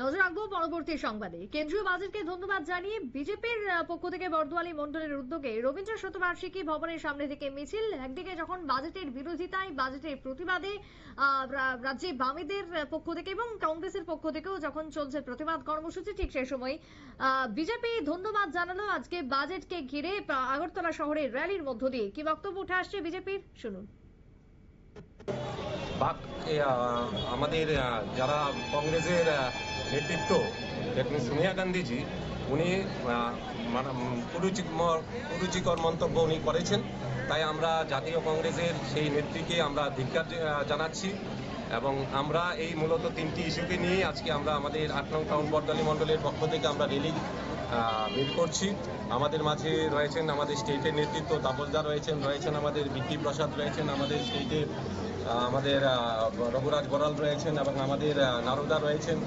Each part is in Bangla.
নজর রাখব পরবর্তী সংবাদে। কেন্দ্রীয় বাজেটকে ধন্যবাদ জানিয়ে বিজেপির পক্ষ থেকে বর্দোয়ালি মন্ডলের উদ্যোগে রবীন্দ্র শতবার্ষিকী ভবনের সামনে থেকে মিছিল। একদিকে যখন বাজেটের বিরোধিতায়, বাজেটের প্রতিবাদে রাজ্যে বামেদের পক্ষ থেকে এবং কংগ্রেসের পক্ষ থেকেও যখন চলছে প্রতিবাদ কর্মসূচি, ঠিক সেই সময় বিজেপি ধন্যবাদ জানালো আজকে বাজেটকে ঘিরে আগরতলা শহরের র্যালির মধ্য দিয়ে। কি বক্তব্য উঠে আসছে বিজেপির? শুনুন। আমাদের যারা কংগ্রেসের নেতৃত্ব সোনিয়া গান্ধীজি উনি মানে, কুরুচিকর মন্তব্য উনি করেছেন। তাই আমরা জাতীয় কংগ্রেসের সেই নেত্রীকে আমরা ধিক্কার জানাচ্ছি। এবং আমরা এই মূলত তিনটি ইস্যুকে নিয়ে আজকে আমরা আমাদের আট নং টাউন বর্দালী মণ্ডলের পক্ষ থেকে আমরা রেলি বের করছি। আমাদের মাঝে রয়েছেন আমাদের স্টেটের নেতৃত্ব তাপসদা রয়েছেন রয়েছেন আমাদের বিকি প্রসাদ রয়েছেন, আমাদের স্টেটের আমাদের রঘুরাজ বড়াল রয়েছেন এবং আমাদের নারদা রয়েছেন।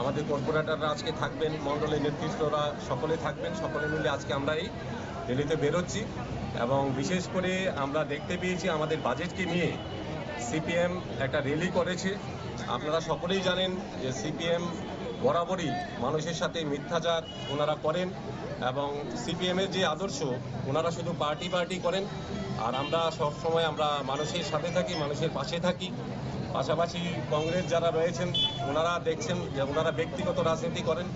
আমাদের কর্পোরেটররা আজকে থাকবেন মণ্ডলের নেতৃত্বরা সকলে থাকবেন, সকলে মিলে আজকে আমরা এই রেলিতে বেরোচ্ছি এবং বিশেষ করে আমরা দেখতে পেয়েছি আমাদের বাজেটকে নিয়ে সিপিএম একটা র্যালি করেছে। আপনারা সকলেই জানেন যে সিপিএম বরাবরই মানুষের সাথে মিথ্যাচার ওনারা করেন এবং সিপিএমের যে আদর্শ, ওনারা শুধু পার্টি পার্টি করেন। আর আমরা সব সময় আমরা মানুষের সাথে থাকি, মানুষের পাশে থাকি। পাশাপাশি কংগ্রেস যারা রয়েছেন, ওনারা দেখছেন যে ওনারা ব্যক্তিগত রাজনীতি করেন।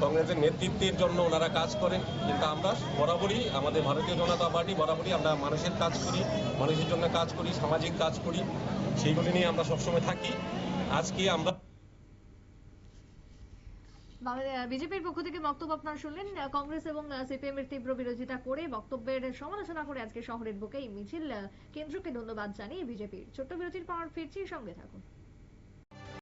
কংগ্রেসের নেতৃত্বের জন্য ওনারা কাজ করেন। কিন্তু আমরা বরাবরই আমাদের ভারতীয় জনতা পার্টি, বরাবরই আমরা মানুষের কাজ করি, মানুষের জন্য কাজ করি, সামাজিক কাজ করি। সেইগুলি নিয়ে আমরা সবসময় থাকি। আজকে আমরা বিজেপির পক্ষ থেকে বক্তব্য আপনারা শুনলেন। কংগ্রেস এবং সিপিএম এর তীব্র বিরোধিতা করে বক্তব্যের সমালোচনা করে আজকে শহরের বুকে মিছিল কেন্দ্রকে ধন্যবাদ জানিয়ে বিজেপির ছোট্ট বিরতির পর ফিরছি সঙ্গে থাকুন।